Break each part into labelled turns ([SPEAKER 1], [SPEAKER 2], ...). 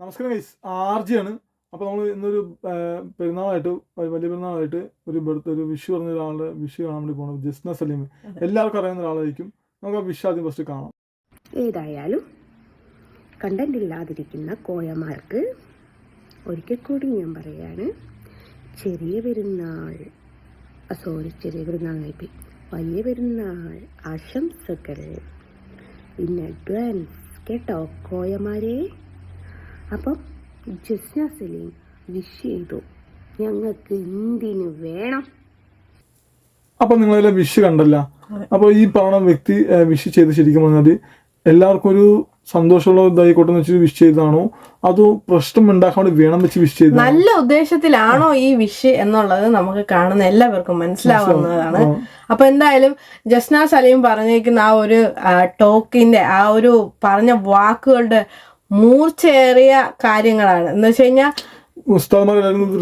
[SPEAKER 1] നമസ്കാരം ഗൈസ് ആർജിയാണ് അപ്പോൾ നമ്മൾ ഇന്നൊരു പെരുന്നാളായിട്ട് വലിയ പെരുന്നാളായിട്ട് ഒരു ബർത്ത് ഒരു വിഷു പറഞ്ഞ ഒരാളുടെ വിഷു കാണാൻ വേണ്ടി പോകണം ജസ്ന സലീം. എല്ലാവർക്കും അറിയാവുന്ന ഒരാളായിരിക്കും. നമുക്ക് ആ വിഷു ആദ്യം ഫസ്റ്റ് കാണാം.
[SPEAKER 2] ഏതായാലും കണ്ടന്റ് ഇല്ലാതിരിക്കുന്ന കോയമാർക്ക് ഒരിക്കൽ കൂടി ഞാൻ പറയാണ് ചെറിയ പെരുന്നാൾ സോറി ചെറിയ പെരുന്നാൾ ആയിപ്പോയി വലിയ പെരുന്നാൾ ആശംസകൾ. ഇൻ അഡ്വാൻസ് കേട്ടോ കോയമാരെ. അപ്പം ജസ്ന സലീം വിഷ് ചെയ്തു. ഞങ്ങൾക്ക് എന്തിനു വേണം?
[SPEAKER 1] അപ്പൊ നിങ്ങളെല്ലാം വിഷ് കണ്ടല്ല. അപ്പൊ ഈ പറഞ്ഞ വ്യക്തി വിഷ് ചെയ്ത് ശരിക്കും പറഞ്ഞാൽ എല്ലാവർക്കും ഒരു സന്തോഷമുള്ള ഇതായിക്കോട്ടെ എന്ന് വെച്ചിട്ട് വിഷ് ചെയ്താണോ അതോ പ്രശ്നം ഉണ്ടാക്കാൻ വേണം വെച്ച് വിഷ് ചെയ്ത
[SPEAKER 3] നല്ല ഉദ്ദേശത്തിലാണോ ഈ വിഷ് എന്നുള്ളത് നമുക്ക് കാണുന്ന എല്ലാവർക്കും മനസ്സിലാവുന്നതാണ്. അപ്പൊ എന്തായാലും ജസ്ന സലീം പറഞ്ഞിരിക്കുന്ന ആ ഒരു ടോക്കിന്റെ ആ ഒരു പറഞ്ഞ വാക്കുകളുടെ മൂർച്ചയേറിയ കാര്യങ്ങളാണ്. എന്ന് വെച്ച് കഴിഞ്ഞാൽ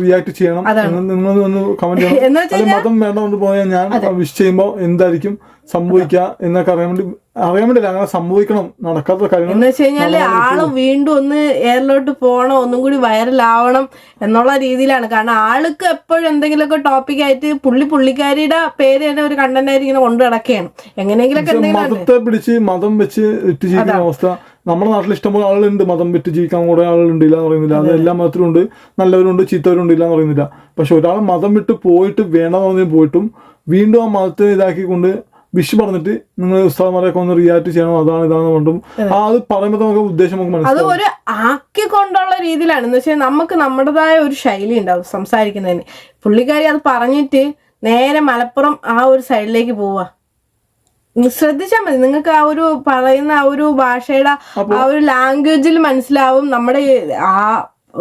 [SPEAKER 1] റിയാക്ട് ചെയ്യണം. നിങ്ങൾ ഒന്ന് കമന്റ് ചെയ്യണം. മതം വേണ്ട കൊണ്ട് പോയാൽ ഞാൻ വിഷ് ചെയ്യുമ്പോൾ എന്തായിരിക്കും സംഭവിക്കുക എന്നൊക്കെ അറിയാൻ വേണ്ടി അറിയാൻ വേണ്ടിയില്ല അങ്ങനെ സംഭവിക്കണം. നടക്കാത്ത കാര്യങ്ങൾ
[SPEAKER 3] എന്ന് വെച്ച് കഴിഞ്ഞാൽ ആൾ വീണ്ടും ഒന്ന് എയറിലോട്ട് പോകണം ഒന്നും കൂടി വൈറലാവണം എന്നുള്ള രീതിയിലാണ്. കാരണം ആൾക്ക് എപ്പോഴും എന്തെങ്കിലുമൊക്കെ ടോപ്പിക് ആയിട്ട് പുള്ളി പുള്ളിക്കാരിയുടെ പേര് തന്നെ ഒരു കണ്ടന്റ് ആയിട്ട് ഇങ്ങനെ കൊണ്ടു നടക്കുകയാണ്. എങ്ങനെയെങ്കിലൊക്കെ
[SPEAKER 1] മതത്തെ പിടിച്ച് മതം വെച്ച് ഇട്ട് ജീവിക്കുന്ന അവസ്ഥ. നമ്മുടെ നാട്ടിൽ ഇഷ്ടംപോലെ ആളുകളുണ്ട്. മതം വിറ്റ് ജീവിക്കാൻ കൂടെ ആളുകളുണ്ട് ഇല്ല എന്ന് പറയുന്നില്ല. അത് എല്ലാ മതത്തിലും ഉണ്ട്. നല്ലവരുണ്ട് ചീത്തവരുണ്ട് ഇല്ല എന്ന് പറയുന്നില്ല. പക്ഷെ ഒരാൾ മതം വിട്ട് പോയിട്ട് വേണമെന്ന് പോയിട്ടും വീണ്ടും ആ മതത്തെ ഇതാക്കിക്കൊണ്ട് വിഷ് പറഞ്ഞിട്ട് നിങ്ങൾ ഉസ്താദ്മാരെയൊക്കെ ഒന്ന് റിയാക്ട് ചെയ്യണം അതാണ് ഇതാണ് കൊണ്ടും ആ അത് പറയുമ്പോൾ നമുക്ക് ഉദ്ദേശം നമുക്ക്
[SPEAKER 3] അത്
[SPEAKER 1] മനസ്സിലാവും.
[SPEAKER 3] ഒരു ആക്കിക്കൊണ്ടുള്ള രീതിയിലാണ്. എന്ന് വെച്ചാൽ നമുക്ക് നമ്മുടേതായ ഒരു ശൈലി ഉണ്ടാവും സംസാരിക്കുന്നതിന്. പുള്ളിക്കാരി അത് പറഞ്ഞിട്ട് നേരെ മലപ്പുറം ആ ഒരു സൈഡിലേക്ക് പോവാ. ശ്രദ്ധിച്ചാൽ മതി. നിങ്ങൾക്ക് ആ ഒരു പറയുന്ന ആ ഒരു ഭാഷയുടെ ആ ഒരു ലാംഗ്വേജിൽ മനസ്സിലാവും നമ്മുടെ ആ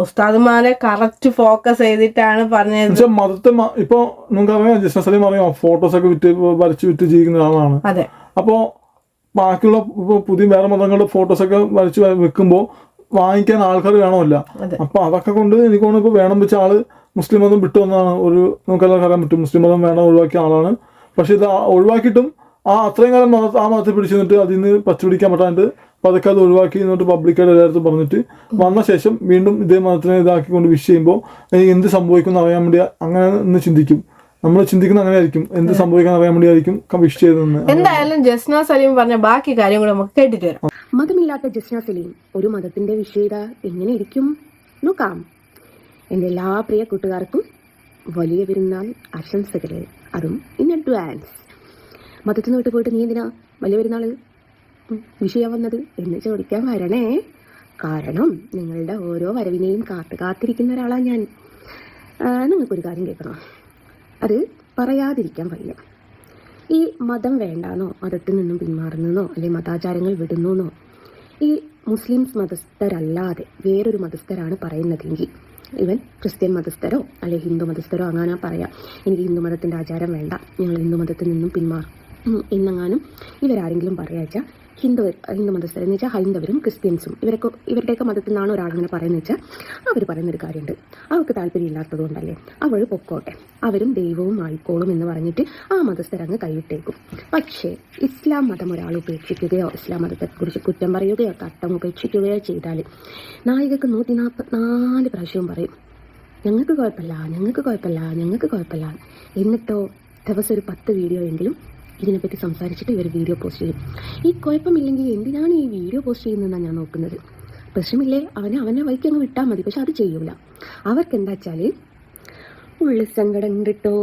[SPEAKER 3] ഉസ്താദുമാരെ കറക്റ്റ് ഫോക്കസ് ചെയ്തിട്ടാണ് പറഞ്ഞത്.
[SPEAKER 1] മതത്തെ ഇപ്പൊ നിങ്ങൾക്ക് അറിയാം ജസ്ന സലീം അറിയാം? ഫോട്ടോസ് ഒക്കെ വിറ്റ് വരച്ച് വിറ്റ് ജീവിക്കുന്ന ആളാണ്.
[SPEAKER 3] അതെ.
[SPEAKER 1] അപ്പോൾ ബാക്കിയുള്ള പുതിയ വേറെ മതങ്ങളുടെ ഫോട്ടോസ് ഒക്കെ വരച്ച് വെക്കുമ്പോൾ വാങ്ങിക്കാൻ ആൾക്കാർ വേണമല്ല. അപ്പൊ അതൊക്കെ കൊണ്ട് എനിക്ക് തോന്നുന്നു ഇപ്പൊ വേണം വെച്ച ആൾ മുസ്ലിം മതം വിട്ടു വന്നതാണ്. ഒരു നമുക്കെല്ലാം അറിയാൻ പറ്റും. മുസ്ലിം മതം വേണം ഒഴിവാക്കിയ ആളാണ്. പക്ഷെ ഇത് ഒഴിവാക്കിയിട്ടും ആ അത്രയും കാലം ആ മതത്തിൽ പിടിച്ചു നിന്നിട്ട് അതിൽ നിന്ന് പച്ചുപിടിക്കാൻ പറ്റാണ്ട് പതുക്കെ അത് ഒഴിവാക്കി എന്നിട്ട് പബ്ലിക്കായിട്ട് എല്ലായിടത്തും പറഞ്ഞിട്ട് വന്ന ശേഷം വീണ്ടും ഇതേ മതത്തിനെ ഇതാക്കിക്കൊണ്ട് വിഷ് ചെയ്യുമ്പോൾ എന്ത് സംഭവിക്കും എന്ന് അറിയാൻ വേണ്ടി അങ്ങനെ ഒന്ന് ചിന്തിക്കും. നമ്മൾ ചിന്തിക്കുന്ന അങ്ങനെ ആയിരിക്കും എന്ത് സംഭവിക്കാൻ അറിയാൻ വേണ്ടി ആയിരിക്കും വിഷ് ചെയ്തതെന്ന്.
[SPEAKER 3] എന്തായാലും ജസ്ന സലീം പറഞ്ഞ ബാക്കി കാര്യങ്ങൾ കൂടെ നമുക്ക് കേട്ടിട്ട് വരാം.
[SPEAKER 2] മതമില്ലാത്ത ജസ്ന സലീം ഒരു മതത്തിന്റെ വിഷയത എങ്ങനെ ഇരിക്കും? നോക്കാം. എന്റെ എല്ലാ പ്രിയ കൂട്ടുകാർക്കും വലിയ പെരുന്നാൾ ആശംസകൾ അതും ഇൻ അഡ്വാൻസ് മതത്തിൽ നിന്ന് വിട്ടു പോയിട്ട് നീ എന്തിനാ വലിയ പെരുന്നാൾ വിഷയം വന്നത് എന്ന് ചോദിക്കാൻ വരണേ. കാരണം നിങ്ങളുടെ ഓരോ വരവിനെയും കാത്തു കാത്തിരിക്കുന്ന ഒരാളാണ് ഞാൻ. നിങ്ങൾക്കൊരു കാര്യം കേൾക്കണം? അത് പറയാതിരിക്കാൻ വയ്യ. ഈ മതം വേണ്ടാന്നോ മതത്തിൽ നിന്നും പിന്മാറുന്നെന്നോ അല്ലെങ്കിൽ മതാചാരങ്ങൾ വിടുന്നെന്നോ ഈ മുസ്ലിംസ് മതസ്ഥരല്ലാതെ വേറൊരു മതസ്ഥരാണ് പറയുന്നതെങ്കിൽ ഇവൻ ക്രിസ്ത്യൻ മതസ്ഥരോ അല്ലെങ്കിൽ ഹിന്ദു മതസ്ഥരോ അങ്ങനെ പറയാം. എനിക്ക് ഹിന്ദു മതത്തിന്റെ ആചാരം വേണ്ട ഞങ്ങൾ ഹിന്ദു മതത്തിൽ നിന്നും പിന്മാറും. ഉം, എന്നെങ്ങാനും ഇവരാരെങ്കിലും പറയാച്ചാൽ ഹിന്ദു ഹിന്ദു മതസ്ഥരെന്ന് വെച്ചാൽ ഹൈന്ദവരും ക്രിസ്ത്യൻസും. ഇവരൊക്കെ ഇവരുടെയൊക്കെ മതത്തിൽ നിന്നാണ് ഒരാളിങ്ങനെ പറയുന്നത് വെച്ചാൽ അവർ പറയുന്നൊരു കാര്യമുണ്ട് അവർക്ക് താല്പര്യമില്ലാത്തത് കൊണ്ടല്ലേ അവൾ പൊക്കോട്ടെ. അവരും ദൈവവും ആയിക്കോളും എന്ന് പറഞ്ഞിട്ട് ആ മതസ്ഥരങ്ങ് കൈവിട്ടേക്കും. പക്ഷേ ഇസ്ലാം മതം ഒരാൾ ഉപേക്ഷിക്കുകയോ ഇസ്ലാം മതത്തെക്കുറിച്ച് കുറ്റം പറയുകയോ തട്ടം ഉപേക്ഷിക്കുകയോ ചെയ്താൽ നായികക്ക് നൂറ്റി നാൽപ്പത്തിനാല് പ്രാവശ്യവും പറയും ഞങ്ങൾക്ക് കുഴപ്പമില്ല ഞങ്ങൾക്ക് കുഴപ്പമില്ല ഞങ്ങൾക്ക് കുഴപ്പമില്ല. എന്നിട്ടോ ദിവസം ഒരു പത്ത് വീഡിയോ എങ്കിലും ഇതിനെപ്പറ്റി സംസാരിച്ചിട്ട് ഇവർ വീഡിയോ പോസ്റ്റ് ചെയ്യും. ഈ കുഴപ്പമില്ലെങ്കിൽ എന്തിനാണ് ഈ വീഡിയോ പോസ്റ്റ് ചെയ്യുന്നതെന്നാണ് ഞാൻ നോക്കുന്നത്? പ്രശ്നമില്ലേ? അവനെ അവനെ വഴിക്ക് അങ്ങ് വിട്ടാൽ മതി പക്ഷെ അത് ചെയ്യൂല. അവർക്ക് എന്താ വെച്ചാൽ ഉള്ളി സങ്കടം കിട്ടോ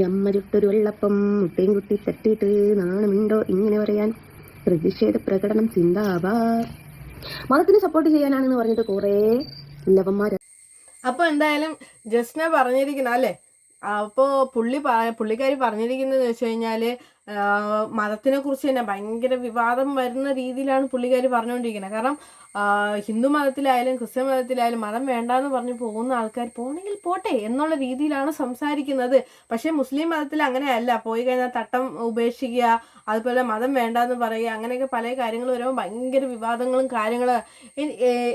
[SPEAKER 2] ഞമ്മരുട്ടൊരു വെള്ളപ്പം മുട്ടയും കുട്ടി തട്ടിയിട്ട് നാണമുണ്ടോ ഇങ്ങനെ പറയാൻ പ്രതിഷേധ പ്രകടനം ചിന്താവാ മതത്തിന് സപ്പോർട്ട് ചെയ്യാനാണെന്ന് പറഞ്ഞിട്ട് കുറേ ലവന്മാർ
[SPEAKER 3] അപ്പൊ എന്തായാലും ജസ്ന പറഞ്ഞിരിക്കുന്ന അല്ലേ? അപ്പോ പുള്ളി പുള്ളിക്കാരി പറഞ്ഞിരിക്കുന്നത് വെച്ച് കഴിഞ്ഞാൽ മതത്തിനെ കുറിച്ച് തന്നെ ഭയങ്കര വിവാദം വരുന്ന രീതിയിലാണ് പുള്ളിക്കാരി പറഞ്ഞുകൊണ്ടിരിക്കുന്നത്. കാരണം ഹിന്ദു മതത്തിലായാലും ക്രിസ്ത്യൻ മതത്തിലായാലും മതം വേണ്ട എന്ന് പറഞ്ഞ് പോകുന്ന ആൾക്കാർ പോകണമെങ്കിൽ പോട്ടെ എന്നുള്ള രീതിയിലാണ് സംസാരിക്കുന്നത്. പക്ഷെ മുസ്ലിം മതത്തിൽ അങ്ങനെയല്ല. പോയി കഴിഞ്ഞാൽ തട്ടം ഉപേക്ഷിക്കുക അതുപോലെ മതം വേണ്ടാന്ന് പറയുക അങ്ങനെയൊക്കെ പല കാര്യങ്ങൾ വരുമ്പോൾ ഭയങ്കര വിവാദങ്ങളും കാര്യങ്ങളും.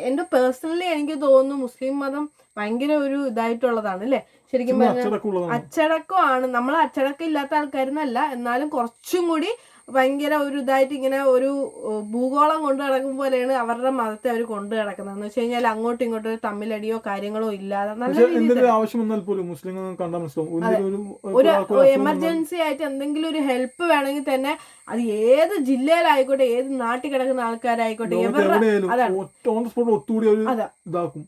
[SPEAKER 3] എന്റെ പേഴ്സണലി എനിക്ക് തോന്നുന്നു മുസ്ലിം മതം ഭയങ്കര ഒരു ഇതായിട്ടുള്ളതാണ് അല്ലേ? ശരിക്കും പറഞ്ഞാൽ അച്ചടക്കമാണ്. നമ്മൾ അച്ചടക്കം ഇല്ലാത്ത ആൾക്കാരെന്നല്ല എന്നാലും കുറച്ചും കൂടി ഭയങ്കര ഒരു ഇതായിട്ട് ഇങ്ങനെ ഒരു ഭൂഗോളം കൊണ്ടു നടക്കും പോലെയാണ് അവരുടെ മതത്തെ അവർ കൊണ്ടു നടക്കുന്നത്. എന്ന് വെച്ച് കഴിഞ്ഞാൽ അങ്ങോട്ടും ഇങ്ങോട്ടും ഒരു തമ്മിലടിയോ കാര്യങ്ങളോ ഇല്ലാതെ നല്ല
[SPEAKER 1] ആവശ്യം വന്നാൽ പോലും മുസ്ലിങ്ങൾ ഒരു
[SPEAKER 3] എമർജൻസി ആയിട്ട് എന്തെങ്കിലും ഒരു ഹെൽപ്പ് വേണമെങ്കിൽ തന്നെ അത് ഏത് ജില്ലയിലായിക്കോട്ടെ ഏത് നാട്ടിൽ കിടക്കുന്ന ആൾക്കാരായിക്കോട്ടെ അതാണ്.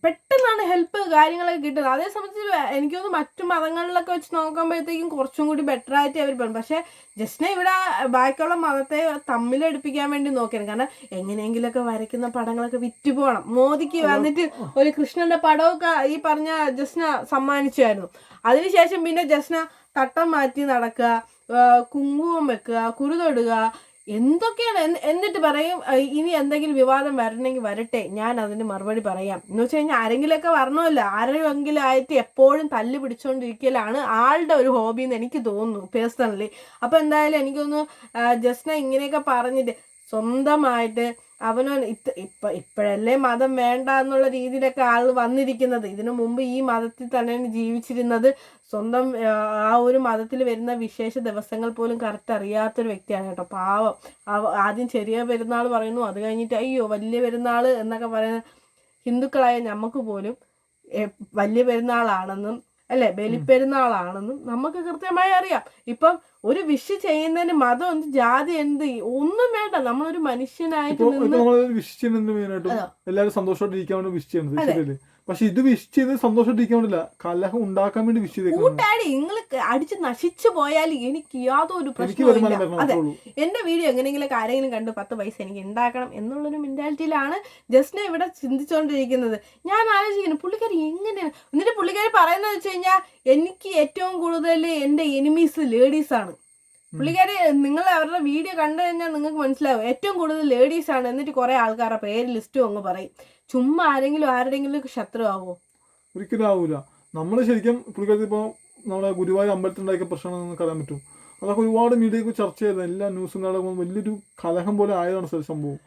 [SPEAKER 3] പെട്ടെന്നാണ് ഹെൽപ്പ് കാര്യങ്ങളൊക്കെ കിട്ടുന്നത്. അതേ സംബന്ധിച്ച് എനിക്ക് തോന്നുന്നു മറ്റു മതങ്ങളിലൊക്കെ വെച്ച് നോക്കുമ്പോഴത്തേക്കും കുറച്ചും കൂടി ബെറ്റർ ആയിട്ട് അവർ പറഞ്ഞു പക്ഷെ ജസ്റ്റിനെ ഇവിടെ ബാക്കിയുള്ള മതത്തെ തമ്മിലടുപ്പിക്കാൻ വേണ്ടി നോക്കിയാണ്. കാരണം എങ്ങനെയെങ്കിലൊക്കെ വരയ്ക്കുന്ന പടങ്ങളൊക്കെ വിറ്റ് പോകണം. മോദിക്ക് വന്നിട്ട് ഒരു കൃഷ്ണന്റെ പടമൊക്കെ ഈ പറഞ്ഞ ജസ്ന സമ്മാനിച്ചായിരുന്നു അതിനുശേഷം പിന്നെ ജസ്ന തട്ടം മാറ്റി നടക്കുക. കുങ്കുമം വെക്കുക കുരുതൊടുക എന്തൊക്കെയാണ് എന്ന് എന്നിട്ട് പറയും ഇനി എന്തെങ്കിലും വിവാദം വരണമെങ്കിൽ വരട്ടെ ഞാൻ അതിന് മറുപടി പറയാം. എന്ന് വെച്ച് കഴിഞ്ഞാൽ ആരെങ്കിലുമൊക്കെ വരണമല്ലോ ആരെങ്കിലും ആയിട്ട് എപ്പോഴും തല്ല് പിടിച്ചോണ്ടിരിക്കലാണ് ആളുടെ ഒരു ഹോബി എന്ന് എനിക്ക് തോന്നുന്നു പേഴ്സണലി അപ്പൊ എന്തായാലും എനിക്കൊന്ന് ജസ്ന ഇങ്ങനെയൊക്കെ പറഞ്ഞിട്ട് സ്വന്തമായിട്ട് അവനവൻ ഇത്ത ഇപ്പൊ ഇപ്പോഴല്ലേ മതം വേണ്ട എന്നുള്ള രീതിയിലൊക്കെ ആൾ വന്നിരിക്കുന്നത്. ഇതിനു മുമ്പ് ഈ മതത്തിൽ തന്നെ ജീവിച്ചിരുന്നത് സ്വന്തം ആ ഒരു മതത്തിൽ വരുന്ന വിശേഷ ദിവസങ്ങൾ പോലും കറക്റ്റ് അറിയാത്തൊരു വ്യക്തിയാണ് കേട്ടോ. പാവം. ആദ്യം ചെറിയ പെരുന്നാൾ പറയുന്നു അത് കഴിഞ്ഞിട്ട് അയ്യോ വലിയ പെരുന്നാൾ എന്നൊക്കെ പറയുന്ന ഹിന്ദുക്കളായ നമുക്ക് പോലും വലിയ പെരുന്നാളാണെന്നും അല്ലെ? ബലിപ്പെരുന്നാളാണെന്നും നമുക്ക് കൃത്യമായി അറിയാം. ഇപ്പം ഒരു വിഷ് ചെയ്യുന്നതിന് മതം എന്ത് ജാതി എന്ത് ഒന്നും വേണ്ട. നമ്മളൊരു മനുഷ്യനായിട്ട്.
[SPEAKER 1] എല്ലാവരും സന്തോഷമായിട്ട് ഇരിക്കാൻ വിഷ് ചെയ്യുന്നത്. പക്ഷെ ഇത് വിഷ് ചെയ്ത് സന്തോഷമായിട്ട് ഇരിക്കാൻ കലഹം ഉണ്ടാക്കാൻ വേണ്ടി വിഷ് ചെയ്തേക്കുന്നത്
[SPEAKER 3] കൂട്ടാടി നിങ്ങൾ അടിച്ച് നശിച്ചു പോയാൽ എനിക്ക് യാതൊരു പ്രശ്നവും
[SPEAKER 1] വരുമാനം
[SPEAKER 3] ഇല്ല
[SPEAKER 1] വരണം
[SPEAKER 3] അതെ.
[SPEAKER 1] അത്രേ ഉള്ളൂ.
[SPEAKER 3] എന്റെ വീഡിയോ എങ്ങനെയെങ്കിലും ആരെങ്കിലും കണ്ട് പത്ത് പൈസ എനിക്ക് ഉണ്ടാക്കണം എന്നുള്ളൊരു മെന്റാലിറ്റിയിലാണ് ജസ്റ്റിനെ ഇവിടെ ചിന്തിച്ചുകൊണ്ടിരിക്കുന്നത് ഞാൻ ആലോചിക്കുന്നു പുള്ളിക്കാരി എങ്ങനെയാണ് എന്നിട്ട് പുള്ളിക്കാരി പറയുന്നത് വെച്ച് കഴിഞ്ഞാൽ എനിക്ക് ഏറ്റവും കൂടുതൽ എന്റെ എനിമീസ് ലേഡീസ് ആണ്. പുള്ളിക്കാരി നിങ്ങൾ അവരുടെ വീഡിയോ കണ്ടു കഴിഞ്ഞാൽ നിങ്ങൾക്ക് മനസ്സിലാവും. ഏറ്റവും കൂടുതൽ ലേഡീസ് ആണ് എന്നിട്ട് കുറെ ആൾക്കാരുടെ പേര് ലിസ്റ്റും അങ്ങ് പറയും. ചുമ്മാ ആരെങ്കിലും ആരുടെങ്കിലും ശത്രു ആവോ
[SPEAKER 1] ഒരിക്കലും ആവൂല. നമ്മൾ ശരിക്കും പുള്ളിക്കാരി ഇപ്പോൾ നമ്മുടെ ഗുരുവായൂർ അമ്പലത്തിൽ പ്രശ്നം നമുക്ക് അറിയാൻ പറ്റും അതൊക്കെ ഒരുപാട് മീഡിയക്ക് ചർച്ച ചെയ്തത്. എല്ലാ ന്യൂസും കാണുമ്പോൾ വലിയൊരു കലഹം പോലെ ആയതാണ് സർ സംഭവം.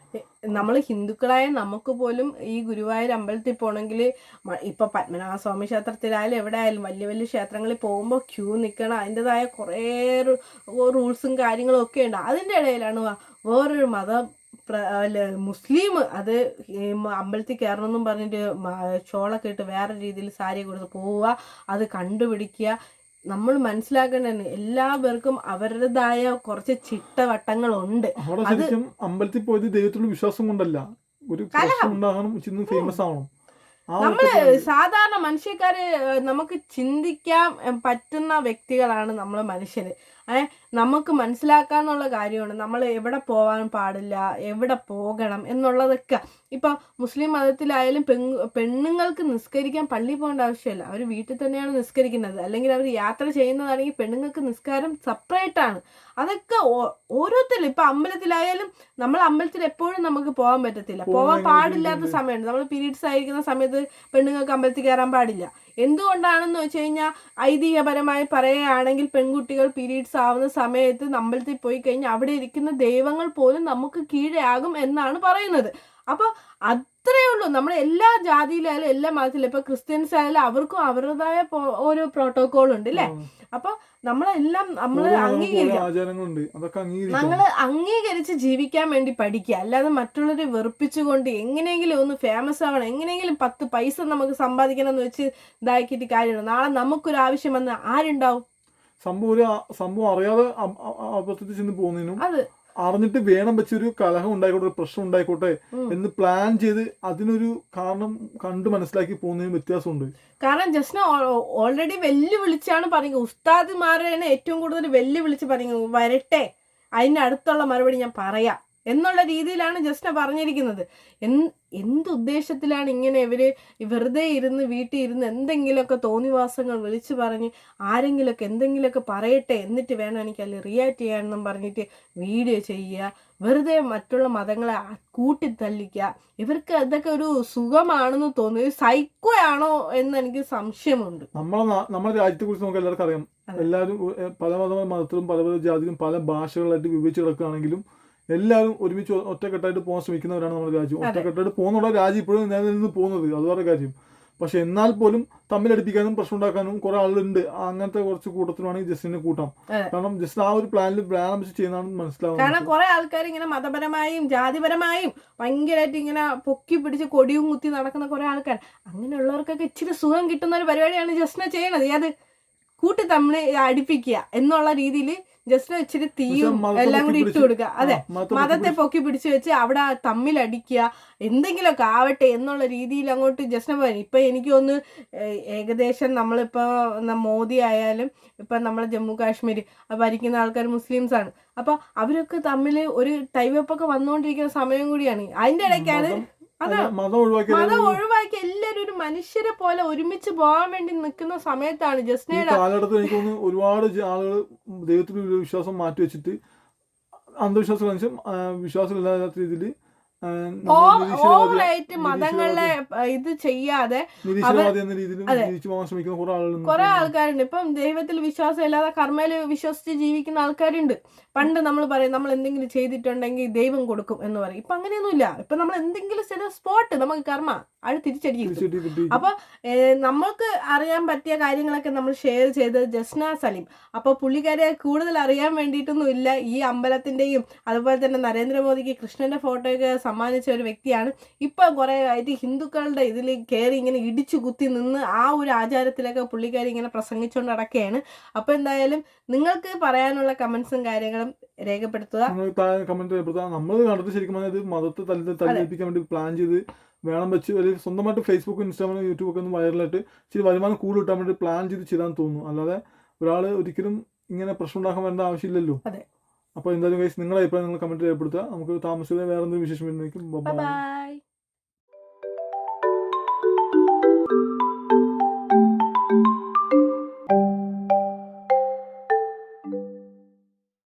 [SPEAKER 3] നമ്മൾ ഹിന്ദുക്കളായ നമുക്ക് പോലും ഈ ഗുരുവായൂർ അമ്പലത്തിൽ പോകണമെങ്കിൽ ഇപ്പൊ പത്മനാഭ സ്വാമി ക്ഷേത്രത്തിലായാലും എവിടെ ആയാലും വലിയ വലിയ ക്ഷേത്രങ്ങളിൽ പോകുമ്പോൾ ക്യൂ നിൽക്കണം അതിന്റെതായ കുറേ റൂൾസും കാര്യങ്ങളും ഒക്കെ ഉണ്ട്. അതിന്റെ ഇടയിലാണ് വേറൊരു മതം മുസ്ലിം അത് അമ്പലത്തിൽ കയറണമെന്നും പറഞ്ഞിട്ട് ചോളൊക്കെ ഇട്ട് വേറെ രീതിയിൽ സാരി കൊടുത്ത് പോവുക. അത് കണ്ടുപിടിക്കുക. നമ്മൾ മനസ്സിലാക്കേണ്ടത് എല്ലാ പേർക്കും അവരുടേതായ കുറച്ച് ചിട്ടവട്ടങ്ങളുണ്ട്.
[SPEAKER 1] ഉണ്ട്
[SPEAKER 3] അത്
[SPEAKER 1] അമ്പലത്തിൽ പോയത് ദൈവത്തിലുള്ള വിശ്വാസം കൊണ്ടല്ല. ഒരു ഉണ്ടാകണം ഫേമസ് ആവണം. നമ്മൾ
[SPEAKER 3] സാധാരണ മനുഷ്യക്കാര് നമുക്ക് ചിന്തിക്കാൻ പറ്റുന്ന വ്യക്തികളാണ് നമ്മൾ മനുഷ്യര്. ഏഹ് നമുക്ക് മനസ്സിലാക്കാന്നുള്ള കാര്യമാണ്. നമ്മൾ എവിടെ പോകാൻ പാടില്ല എവിടെ പോകണം എന്നുള്ളതൊക്കെ. ഇപ്പൊ മുസ്ലിം മതത്തിലായാലും പെൺ പെണ്ണുങ്ങൾക്ക് നിസ്കരിക്കാൻ പള്ളി പോകേണ്ട ആവശ്യമില്ല. അവർ വീട്ടിൽ തന്നെയാണ് നിസ്കരിക്കുന്നത്. അല്ലെങ്കിൽ അവർ യാത്ര ചെയ്യുന്നതാണെങ്കിൽ പെണ്ണുങ്ങൾക്ക് നിസ്കാരം സെപ്പറേറ്റ് ആണ്. അതൊക്കെ ഓരോരുത്തരും ഇപ്പൊ അമ്പലത്തിലായാലും നമ്മൾ അമ്പലത്തിൽ എപ്പോഴും നമുക്ക് പോകാൻ പറ്റത്തില്ല.
[SPEAKER 1] പോകാൻ
[SPEAKER 3] പാടില്ലാത്ത. സമയമുണ്ട്. നമ്മൾ പീരീഡ്സ് ആയിരിക്കുന്ന സമയത്ത് പെണ്ണുങ്ങൾക്ക് അമ്പലത്തിൽ കയറാൻ പാടില്ല. എന്തുകൊണ്ടാണെന്ന് വെച്ച് കഴിഞ്ഞാൽ ഐതിഹ്യപരമായി പറയുകയാണെങ്കിൽ പെൺകുട്ടികൾ പീരീഡ്സ് ആവുന്ന സമയത്ത് അമ്പലത്തിൽ പോയി കഴിഞ്ഞാൽ അവിടെ ഇരിക്കുന്ന ദൈവങ്ങൾ പോലും നമുക്ക് കീഴെയാകും എന്നാണ് പറയുന്നത്. അപ്പോൾ അത്രയേ ഉള്ളൂ. നമ്മൾ എല്ലാ ജാതിയിലായാലും എല്ലാ മതത്തിലും ഇപ്പൊ ക്രിസ്ത്യൻസ് ആയാലും അവർക്കും അവരുടേതായ ഓരോ പ്രോട്ടോകോൾ ഉണ്ട് അല്ലേ
[SPEAKER 1] അപ്പോൾ
[SPEAKER 3] അപ്പൊ നമ്മളെല്ലാം നമ്മൾ
[SPEAKER 1] അംഗീകരിക്കുക
[SPEAKER 3] ഞങ്ങൾ അംഗീകരിച്ച് ജീവിക്കാൻ വേണ്ടി പഠിക്കുക. അല്ലാതെ മറ്റുള്ളവരെ വെറുപ്പിച്ചുകൊണ്ട് എങ്ങനെയെങ്കിലും ഒന്ന് ഫേമസ് ആവണം. എങ്ങനെയെങ്കിലും പത്ത് പൈസ നമുക്ക് സമ്പാദിക്കണം എന്ന് വെച്ച് ഇതാക്കിയിട്ട് കാര്യമാണ് നാളെ നമുക്കൊരു ആവശ്യം വന്ന് ആരുണ്ടാവും?
[SPEAKER 1] സംഭവം സംഭവം അറിയാതെ അബദ്ധത്തിൽ ചെന്ന് പോകുന്നതിനും
[SPEAKER 3] അത്
[SPEAKER 1] അറിഞ്ഞിട്ട് വേണം വെച്ചൊരു കലഹം ഉണ്ടായിക്കോട്ടെ ഒരു പ്രശ്നം ഉണ്ടായിക്കോട്ടെ. എന്ന് പ്ലാൻ ചെയ്ത് അതിനൊരു കാരണം കണ്ടു മനസ്സിലാക്കി പോകുന്നതിന് വ്യത്യാസമുണ്ട്.
[SPEAKER 3] കാരണം ജസ്ന ഓൾറെഡി വെല്ലുവിളിച്ചാണ് പറയുന്നത്. ഉസ്താദ്മാരെ ഏറ്റവും കൂടുതൽ വെല്ലുവിളിച്ച് പറയുന്നത്. വരട്ടെ അതിന്റെ അടുത്തുള്ള മറുപടി ഞാൻ പറയാം. എന്നുള്ള രീതിയിലാണ് ജസ്റ്റ് പറഞ്ഞിരിക്കുന്നത്. എന്ത് എന്ത് ഉദ്ദേശത്തിലാണ് ഇങ്ങനെ ഇവർ വെറുതെ ഇരുന്ന് വീട്ടിൽ ഇരുന്ന് എന്തെങ്കിലുമൊക്കെ തോന്നിവാസങ്ങൾ വിളിച്ചു പറഞ്ഞ് ആരെങ്കിലുമൊക്കെ എന്തെങ്കിലുമൊക്കെ പറയട്ടെ എന്നിട്ട് വേണം എനിക്ക് അതിൽ റിയാക്ട് ചെയ്യാനെന്നും പറഞ്ഞിട്ട് വീഡിയോ ചെയ്യുക വെറുതെ മറ്റുള്ള മതങ്ങളെ കൂട്ടി കൂട്ടിത്തല്ലിക്കുക. ഇവർക്ക് ഇതൊക്കെ ഒരു സുഖമാണെന്ന് തോന്നുന്നു. സൈക്കോ ആണോ എന്ന് എനിക്ക് സംശയമുണ്ട്.
[SPEAKER 1] നമ്മളെ നമ്മുടെ രാജ്യത്തെ കുറിച്ച് നമുക്ക് എല്ലാവർക്കും അറിയാം. എല്ലാവരും പല പല മത മതത്തിലും പല പല ജാതിയിലും പല ഭാഷകളായിട്ട് വിഭജിച്ച് കിടക്കുകയാണെങ്കിലും എല്ലാവരും ഒരുമിച്ച് ഒറ്റക്കെട്ടായിട്ട് പോകാൻ ശ്രമിക്കുന്നവരാണ് നമ്മുടെ രാജ്യം. ഒറ്റക്കെട്ടായിട്ട് പോകുന്നുള്ള രാജ്യം ഇപ്പോഴും നിലനിന്ന് പോകുന്നത്. അത് വേറെ കാര്യം. പക്ഷെ എന്നാൽ പോലും തമ്മിലടിപ്പിക്കാനും പ്രശ്നം ഉണ്ടാക്കാനും കുറെ ആളുണ്ട് അങ്ങനത്തെ കുറച്ച് കൂട്ടത്തിലാണെങ്കിൽ ജസ്റ്റിനെ കൂട്ടാം. കാരണം ജസ്റ്റ് ആ ഒരു പ്ലാനിൽ പ്ലാൻ വെച്ച് ചെയ്യുന്നതാണ് മനസ്സിലാവുന്നത്.
[SPEAKER 3] കാരണം കുറെ ആൾക്കാർ ഇങ്ങനെ മതപരമായും ജാതിപരമായും ഭയങ്കരമായിട്ട് ഇങ്ങനെ പൊക്കി പിടിച്ച് കൊടിയും കുത്തി നടക്കുന്ന കുറെ ആൾക്കാർ അങ്ങനെയുള്ളവർക്കൊക്കെ ഇച്ചിരി സുഖം കിട്ടുന്ന ഒരു പരിപാടിയാണ് ജസ്റ്റിനെ ചെയ്യണത്. അത് കൂട്ടി തമ്മിൽ അടുപ്പിക്കുക എന്നുള്ള രീതിയിൽ ജസ്റ്റിനെ ഇച്ചിരി തീയും എല്ലാം കൂടി ഇട്ട് കൊടുക്കുക അതെ
[SPEAKER 1] മതത്തെ പൊക്കി
[SPEAKER 3] പിടിച്ചു വെച്ച് അവിടെ തമ്മിലടിക്കുക എന്തെങ്കിലുമൊക്കെ ആവട്ടെ എന്നുള്ള രീതിയിൽ അങ്ങോട്ട് ജസ്റ്റ് പോയി ഇപ്പൊ എനിക്ക് ഒന്ന് ഏകദേശം നമ്മളിപ്പോ മോദി ആയാലും ഇപ്പൊ നമ്മളെ ജമ്മു കാശ്മീർ ഭരിക്കുന്ന ആൾക്കാർ മുസ്ലിംസ് ആണ്. അപ്പൊ അവരൊക്കെ തമ്മിൽ ഒരു ടൈവപ്പൊക്കെ വന്നുകൊണ്ടിരിക്കുന്ന സമയം കൂടിയാണ്. അതിന്റെ ഇടയ്ക്കാണ്
[SPEAKER 1] മതം- ഒഴിവാക്കി
[SPEAKER 3] മതം ഒഴിവാക്കി എല്ലാവരും ഒരു മനുഷ്യരെ പോലെ ഒരുമിച്ച് പോകാൻ വേണ്ടി നിൽക്കുന്ന സമയത്താണ് ജസ്നയുടെ
[SPEAKER 1] കാലഘട്ടത്തിൽ എനിക്ക് തോന്നുന്നു ഒരുപാട് ആളുകൾ ദൈവത്തിൽ വിശ്വാസം മാറ്റി വെച്ചിട്ട് അന്ധവിശ്വാസം വിശ്വാസം വിശ്വാസമില്ലാത്ത രീതിയിൽ
[SPEAKER 3] ഓവറായിട്ട് മതങ്ങളെ ഇത് ചെയ്യാതെ
[SPEAKER 1] കുറെ
[SPEAKER 3] ആൾക്കാരുണ്ട്. ഇപ്പം ദൈവത്തിൽ വിശ്വാസം ഇല്ലാതെ കർമ്മയിൽ വിശ്വസിച്ച് ജീവിക്കുന്ന ആൾക്കാരുണ്ട്. പണ്ട് നമ്മൾ പറയും നമ്മൾ എന്തെങ്കിലും ചെയ്തിട്ടുണ്ടെങ്കിൽ ദൈവം കൊടുക്കും എന്ന് പറയും. ഇപ്പൊ അങ്ങനെയൊന്നുമില്ല. ഇപ്പൊ നമ്മൾ എന്തെങ്കിലും ചില സ്പോട്ട് നമുക്ക് കർമ്മ അത് തിരിച്ചടിക്കും. അപ്പൊ നമ്മൾക്ക് അറിയാൻ പറ്റിയ കാര്യങ്ങളൊക്കെ നമ്മൾ ഷെയർ ചെയ്ത് ജസ്ന സലീം. അപ്പൊ പുള്ളിക്കാരെ കൂടുതൽ അറിയാൻ വേണ്ടിയിട്ടൊന്നും ഇല്ല ഈ അമ്പലത്തിന്റെയും അതുപോലെ തന്നെ നരേന്ദ്രമോദിക്ക് കൃഷ്ണന്റെ ഫോട്ടോയൊക്കെ സമ്മാനിച്ച ഒരു വ്യക്തിയാണ്. ഇപ്പം കുറേ ആയിട്ട് ഹിന്ദുക്കളുടെ ഇതിൽ കയറി ഇങ്ങനെ ഇടിച്ചു കുത്തി നിന്ന് ആ ഒരു ആചാരത്തിലൊക്കെ പുള്ളിക്കാരി ഇങ്ങനെ പ്രസംഗിച്ചുകൊണ്ട് നടക്കുകയാണ് അപ്പോൾ എന്തായാലും നിങ്ങൾക്ക് പറയാനുള്ള കമൻസും കാര്യങ്ങളും രേഖപ്പെടുത്തുക.
[SPEAKER 1] നമ്മൾ കമന്റ് നമ്മൾ ശരിക്കും പറഞ്ഞാൽ ഇത് മതത്തെ തല്ലി തല്ലിപ്പിക്കാൻ വേണ്ടി പ്ലാൻ ചെയ്ത് വേണം വെച്ച് ഒരു സ്വന്തമായിട്ട് ഫേസ്ബുക്ക് ഇൻസ്റ്റാഗ്രാം യൂട്യൂബ് ഒക്കെ ഒന്ന് വൈറലായിട്ട് ഇച്ചിരി വരുമാനം കൂടുതൽ കിട്ടാൻ വേണ്ടി പ്ലാൻ ചെയ്ത് ചെയ്താൻ തോന്നുന്നു. അല്ലാതെ ഒരാൾ ഒരിക്കലും ഇങ്ങനെ പ്രശ്നം ഉണ്ടാക്കാൻ വേണ്ട ആവശ്യമില്ലല്ലോ.
[SPEAKER 3] അതെ.
[SPEAKER 1] അപ്പോൾ എന്തായാലും guys നിങ്ങളെ അഭിപ്രായം നിങ്ങൾ കമന്റ് രേഖപ്പെടുത്തുക നമുക്ക് താമസിക്കാതെ വേറെ എന്തെങ്കിലും വിശേഷം വരുന്നതായിരിക്കും
[SPEAKER 3] ബൈ